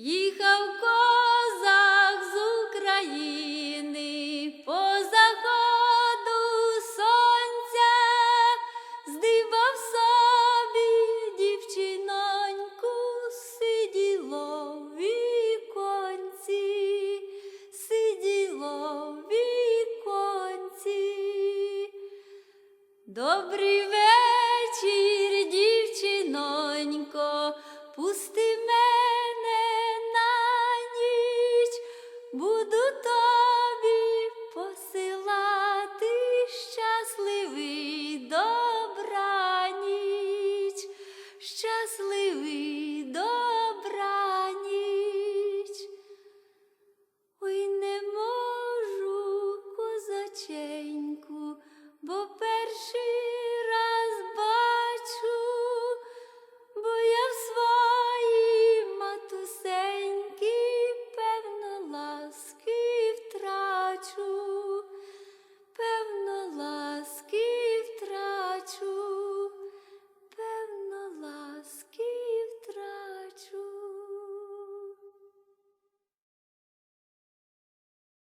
Їхав козак з України по заходу сонця, здибав собі дівчиноньку, сиділо в віконці, сиділо в віконці. Добрий вечір, дівчинонько, пусти. буду тобі посилати щасливий добраніч, щасливий добраніч.